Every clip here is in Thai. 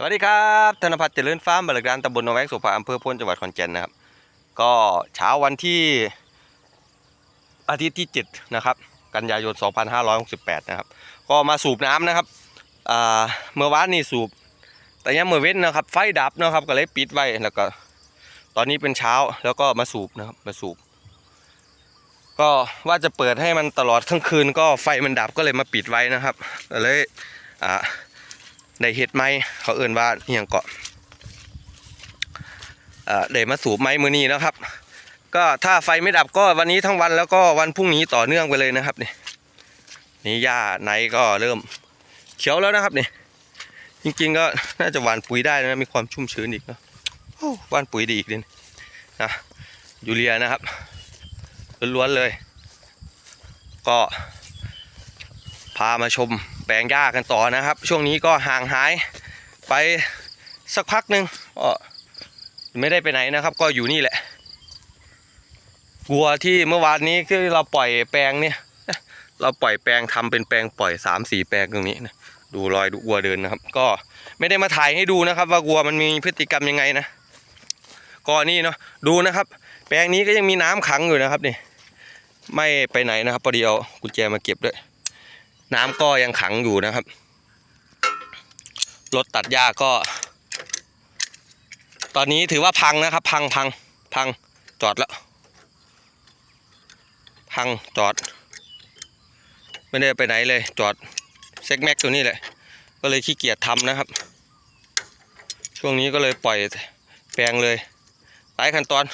สวัสดีครับธนพัฒน์เจริญฟาร์มบริการตำบลนองแวงสุภาอำเภอพ้นจังหวัดขอนแก่นนะครับ ก็เช้าวันที่อาทิตย์ที่ 7 นะครับ กันยายน 2568 นะครับ ก็มาสูบน้ำนะครับเมื่อวานนี่สูบ แต่ยังเมื่อเว้นนะครับ ไฟดับนะครับ ก็เลยปิดไว้ แล้วก็ ตอนนี้เป็นเช้า แล้วก็มาสูบนะครับ มาสูบ ก็ว่าจะเปิดให้มันตลอดทั้งคืน ก็ไฟมันดับก็เลยมาปิดไว้นะครับก็เลยอ่า ได้เฮ็ดไม้เขาเอื่นว่าอหย่างเกาะเอ่อได้มาสูบไม้มือนี้นะครับ ก็ถ้าไฟไม่ดับก็วันนี้ทั้งวันแล้วก็วันพรุ่งนี้ต่อเนื่องไปเลยนะครับนี่นี่หญ้าในก็เริ่มเขียวแล้วนะครับนี่จริงๆก็น่าจะหว่านปุ๋ยได้นะมีความชุ่มชื้นอีกนะหว่านปุ๋ยดีอีกเลยนะยูเรียนะครับล้วนๆเลย ก็ พามาชมแปลงหญ้ากันต่อนะครับ ช่วงนี้ก็ห่างหายไปสักพักหนึ่งก็ไม่ได้ไปไหนนะครับ ก็อยู่นี่แหละวัวที่เมื่อวานนี้คือเราปล่อยแปลงเนี่ย เราปล่อยแปลงทำเป็นแปลงปล่อยสามสี่แปลงตรงนี้นะดูรอยดูวัวเดินนะครับ ก็ไม่ได้มาถ่ายให้ดูนะครับ ว่าวัวมันมีพฤติกรรมยังไงนะก็นี่เนาะดูนะครับ แปลงนี้ก็ยังมีน้ำขังอยู่นะครับนี่ไม่ไปไหนนะครับพอดีเอากุญแจมาเก็บด้วย น้ำก็ยังขังอยู่นะครับ รถตัดหญ้าก็ ตอนนี้ถือว่าพังนะครับ พังพังพังจอดแล้ว พังจอด ไม่ได้ไปไหนเลย จอดเซ็กแม็กตัวนี้แหละก็เลยขี้เกียจทำนะครับ ช่วงนี้ก็เลยปล่อยแปลงเลยหลายขั้นตอน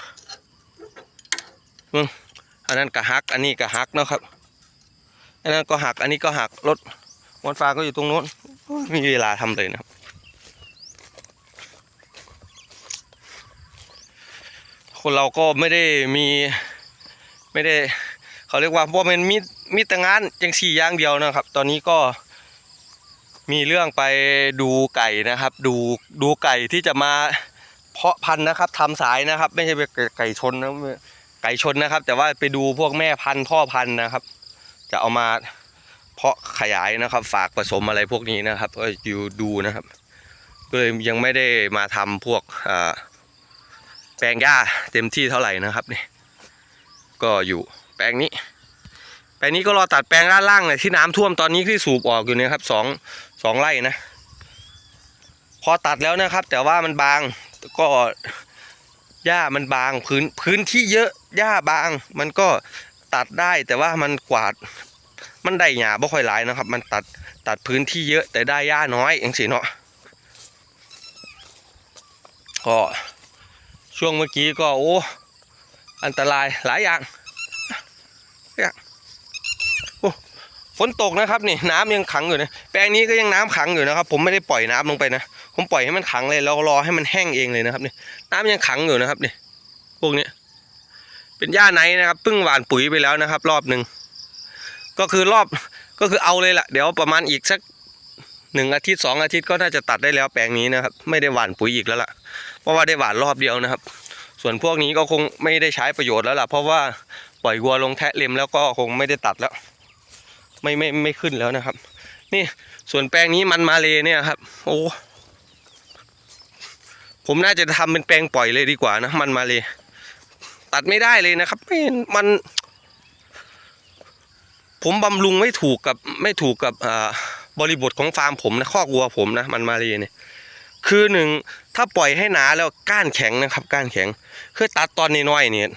มึงอันนั้นกะฮัก อันนี้กะฮักนะครับ อันนั้นก็หักอันนี้ก็หักรถมอนฟ้าก็อยู่ตรงโน้นไม่มีเวลาทำเลยนะครับคนเราก็ไม่ได้มีไม่ได้เขาเรียกว่าพวกมันมีมีแต่งานยังสี่อย่างเดียวนะครับ ตอนนี้ก็มีเรื่องไปดูไก่นะครับ ดูดูไก่ที่จะมาเพาะพันธุ์นะครับทำสายนะครับ ไม่ใช่ไปไก่ชนนะไก่ชนนะครับ แต่ว่าไปดูพวกแม่พันธุ์พ่อพันธุ์นะครับ จะเอามาเพาะขยายนะครับ ฝากผสมอะไรพวกนี้นะครับ ก็อยู่ดูนะครับ ก็เลยยังไม่ได้มาทำพวกแปลงหญ้าเต็มที่เท่าไหร่นะครับนี่ก็อยู่แปลงนี้ แปลงนี้ก็รอตัดแปลงด้านล่างเลยที่น้ำท่วมตอนนี้ที่สูบออกอยู่เนี่ยครับสองสองไร่นะ พอตัดแล้วนะครับ แต่ว่ามันบางก็หญ้ามันบางพื้นพื้นที่เยอะหญ้าบางมันก็ ตัดได้แต่ว่ามันกวาดมันได้หญ้าบ่ค่อยหลายนะครับ มันตัดตัดพื้นที่เยอะแต่ได้หญ้าน้อยอย่างสิเนาะก็ช่วงเมื่อกี้ก็โอ้อันตรายหลายอย่างอย่างโอ้ฝนตกนะครับนี่น้ำยังขังอยู่นะแปลงนี้ก็ยังน้ำขังอยู่นะครับ ผมไม่ได้ปล่อยน้ำลงไปนะผมปล่อยให้มันขังเลยแล้วรอให้มันแห้งเองเลยนะครับนี่น้ำยังขังอยู่นะครับนี่พวกนี้ เป็นหญ้าไนนะครับเพิ่งหว่านปุ๋ยไปแล้วนะครับ รอบหนึ่งก็คือรอบก็คือเอาเลยล่ะเดี๋ยวประมาณอีกสักหนึ่งอาทิตย์สองอาทิตย์ก็น่าจะตัดได้แล้วแปลงนี้นะครับ ไม่ได้หว่านปุ๋ยอีกแล้วล่ะ เพราะว่าได้หว่านรอบเดียวนะครับ ส่วนพวกนี้ก็คงไม่ได้ใช้ประโยชน์แล้วล่ะ เพราะว่าปล่อยวัวลงแทะเล็มแล้วก็คงไม่ได้ตัดแล้ว ไม่ไม่ไม่ขึ้นแล้วนะครับ นี่ส่วนแปลงนี้มันมาเลยเนี่ยครับ โอ้ผมน่าจะทำเป็นแปลงปล่อยเลยดีกว่านะมันมาเลย ตัดไม่ได้เลยนะครับไม่มัน ผมบำรุงไม่ถูกกับไม่ถูกกับบริบทของฟาร์มผมนะคอกวัวผมนะมันมาเลยเนี่ยคือหนึ่งถ้าปล่อยให้หนาแล้วก้านแข็งนะครับ ก้านแข็ง คือตัดตอนน้อยๆเนี่ย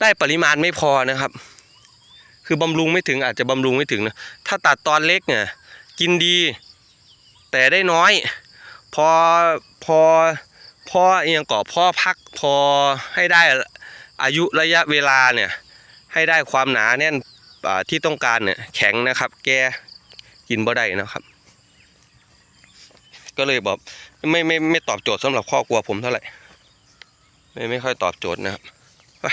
ได้ปริมาณไม่พอนะครับ คือบำรุงไม่ถึงอาจจะบำรุงไม่ถึงนะถ้าตัดตอนเล็กเนี่ยกินดี แต่ได้น้อย พอพอ พ่อเอียงก่อพ่อพักพอให้ได้อายุระยะเวลาเนี่ยให้ได้ความหนาแน่นที่ต้องการเนี่ยแข็งนะครับ แกกินบ่ได้นะครับ ก็เลยบอกไม่ไม่ไม่ตอบโจทย์สำหรับครอบครัวผมเท่าไหร่ไม่ไม่ค่อยตอบโจทย์นะครับไป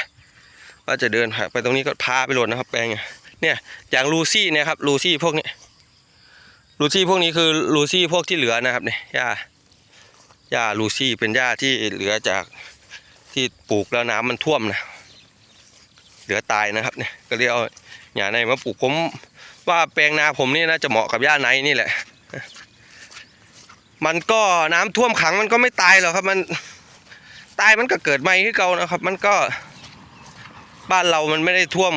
ว่าจะเดินไปตรงนี้ก็พาไปโหลดนะครับ แปลงเนี่ยอย่างลูซี่เนี่ยครับลูซี่พวกนี้ลูซี่พวกนี้คือลูซี่พวกที่เหลือนะครับเนี่ยหญ้า หญ้าลูซี่เป็นหญ้าที่เหลือจากที่ปลูกแล้วน้ำมันท่วมนะเหลือตายนะครับเนี่ยก็เลยเอาหญ้าในมาปลูกผมว่าแปลงนาผมนี่น่าจะเหมาะกับหญ้าในนี่แหละ มันก็น้ำท่วมขังมันก็ไม่ตายหรอกครับ มันตายมันก็เกิดใหม่ขึ้นเก่านะครับ มันก็บ้านเรามันไม่ได้ท่วม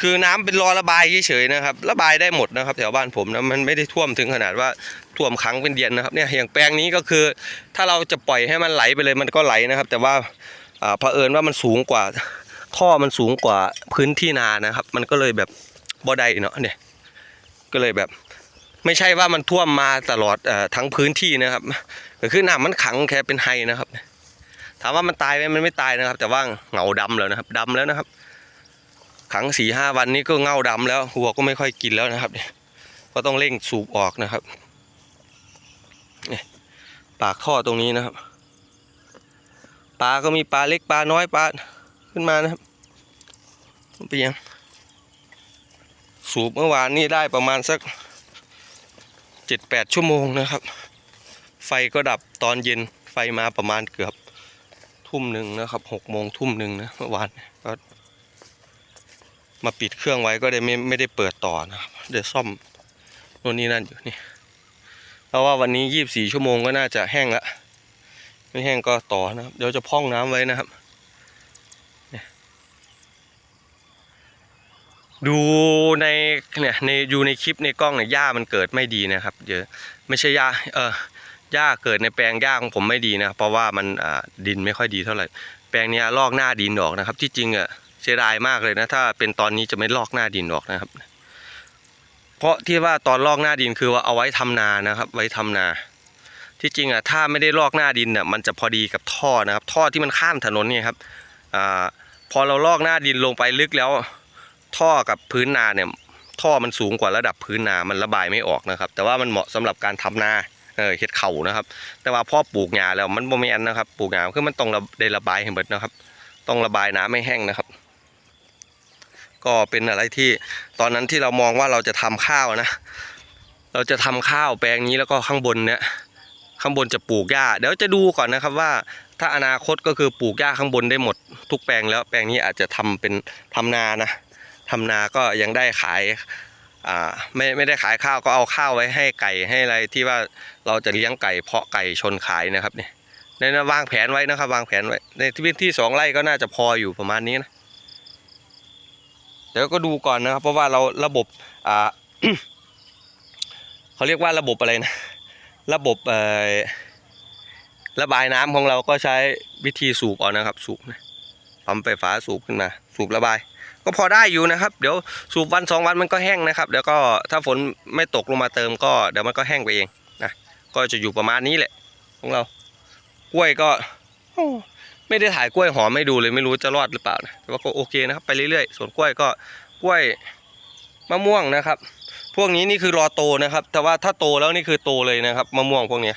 คือน้ำเป็นรอระบายเฉยๆนะครับ ระบายได้หมดนะครับ แถวบ้านผมนะมันไม่ได้ท่วมถึงขนาดว่าท่วมขังเป็นเดือนนะครับเนี่ยอย่างแปลงนี้ก็คือ ถ้าเราจะปล่อยให้มันไหลไปเลยมันก็ไหลนะครับ แต่ว่าอ่าเผอิญว่ามันสูงกว่า ท่อมันสูงกว่าพื้นที่นานะครับ มันก็เลยแบบบ่ได้เนาะเนี่ยก็เลยแบบไม่ใช่ว่ามันท่วมมาตลอดอ่อทั้งพื้นที่นะครับก็คือน้ำมันขังแค่เป็นไฮนะครับ ถามว่ามันตายไหมมันไม่ตายนะครับ แต่ว่าเหงาดำแล้วนะครับดำแล้วนะครับ ขังสี่ห้าวันนี้ก็เง่าดำแล้วหัวก็ไม่ค่อยกินแล้วนะครับ ก็ต้องเร่งสูบออกนะครับปากท่อตรงนี้นะครับ ปลาก็มีปลาเล็กปลาน้อยปลาขึ้นมานะครับเปียงสูบเมื่อวานนี้ได้ประมาณสักเจ็ดแปดชั่วโมงนะครับ ไฟก็ดับตอนเย็นไฟมาประมาณเกือบทุ่มหนึ่งนะครับหกโมงทุ่มหนึ่งนะเมื่อวานก็ มาปิดเครื่องไว้ก็ได้ไม่ไม่ได้เปิดต่อนะครับเดี๋ยวซ่อมโน่นนี่นั่นอยู่นี่เพราะว่าวันนี้ยี่บสี่ชั่วโมงก็น่าจะแห้งละไม่แห้งก็ต่อนะครับ เดี๋ยวจะพ่องน้ำไว้นะครับเนี่ยดูในเนี่ยในอยู่ในคลิปในกล้องเนี่ยหญ้ามันเกิดไม่ดีนะครับเดี๋ยวไม่ใช่หญ้าเออหญ้าเกิดในแปลงหญ้าของผมไม่ดีนะเพราะว่ามันดินไม่ค่อยดีเท่าไหร่แปลงเนี้ยลอกหน้าดินออกนะครับ ที่จริงอะ สียดายมากเลยนะ ถ้าเป็นตอนนี้จะไม่ลอกหน้าดินออกนะครับ เพราะที่ว่าตอนลอกหน้าดินคือว่าเอาไว้ทำนานะครับ ไว้ทำนา ที่จริงอะถ้าไม่ได้ลอกหน้าดินอะมันจะพอดีกับท่อนะครับ ท่อที่มันข้ามถนนเนี่ยครับอ่าพอเราลอกหน้าดินลงไปลึกแล้ว ท่อกับพื้นนาเนี่ยท่อมันสูงกว่าระดับพื้นนา มันระบายไม่ออกนะครับ แต่ว่ามันเหมาะสำหรับการทำนา เออเฮ็ดเข่านะครับ แต่ว่าพอปลูกหญ้าแล้วมันบ่แม่นนะครับ ปลูกหญ้าคือมันต้องระได้ระบายให้หมดนะครับ ต้องระบายน้ำไม่แห้งนะครับ ก็เป็นอะไรที่ตอนนั้นที่เรามองว่าเราจะทำข้าวนะ เราจะทำข้าวแปลงนี้แล้วก็ข้างบนเนี่ยข้างบนจะปลูกหญ้าเดี๋ยวจะดูก่อนนะครับว่า ถ้าอนาคตก็คือปลูกหญ้าข้างบนได้หมดทุกแปลงแล้วแปลงนี้อาจจะทำเป็นทำนานะทำนาก็ยังได้ขายอ่าไม่ไม่ได้ขายข้าวก็เอาข้าวไว้ให้ไก่ให้อะไรที่ว่าเราจะเลี้ยงไก่เพาะไก่ชนขายนะครับเนี่ยในนั้นวางแผนไว้นะครับ วางแผนไว้ในพื้นที่สองไร่ก็น่าจะพออยู่ประมาณนี้นะ เดี๋ยวก็ดูก่อนนะครับ เพราะว่าเราระบบอ่าเขาเรียกว่าระบบอะไรนะ ระบบเอ่อระบายน้ำของเราก็ใช้วิธีสูบเอานะครับสูบนะปั๊มไฟฟ้าสูบขึ้นมา สูบระบาย ก็พอได้อยู่นะครับ เดี๋ยวสูบวันสองวันมันก็แห้งนะครับเดี๋ยวก็ถ้าฝนไม่ตกลงมาเติมก็เดี๋ยวมันก็แห้งไปเองนะก็จะอยู่ประมาณนี้แหละของเรากล้วยก็อ ไม่ได้ถ่ายกล้วยหอมไม่ดูเลยไม่รู้จะรอดหรือเปล่านะแต่ว่าก็โอเคนะครับไปเรื่อยๆ ส่วนกล้วยก็กล้วยมะม่วงนะครับ พวกนี้นี่คือรอโตนะครับ แต่ว่าถ้าโตแล้วนี่คือโตเลยนะครับมะม่วงพวกเนี้ย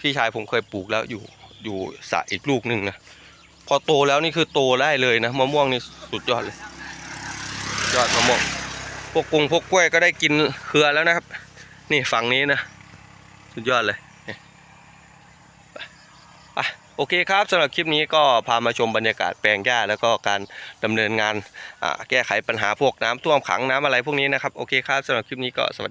พี่ชายผมเคยปลูกแล้วอยู่อยู่สระอีกลูกหนึ่งนะพอโตแล้วนี่คือโตได้เลยนะมะม่วงนี่สุดยอดเลย ยอดมะม่วงพวกกุ้งพวกกล้วยก็ได้กินเครือแล้วนะครับ นี่ฝั่งนี้นะ สุดยอดเลย โอเคครับสำหรับคลิปนี้ก็พามาชมบรรยากาศแปลงหญ้า แล้วก็การดำเนินงานแก้ไขปัญหาพวกน้ำท่วมขังน้ำอะไรพวกนี้นะครับโอเคครับสำหรับคลิปนี้ก็สวัสดี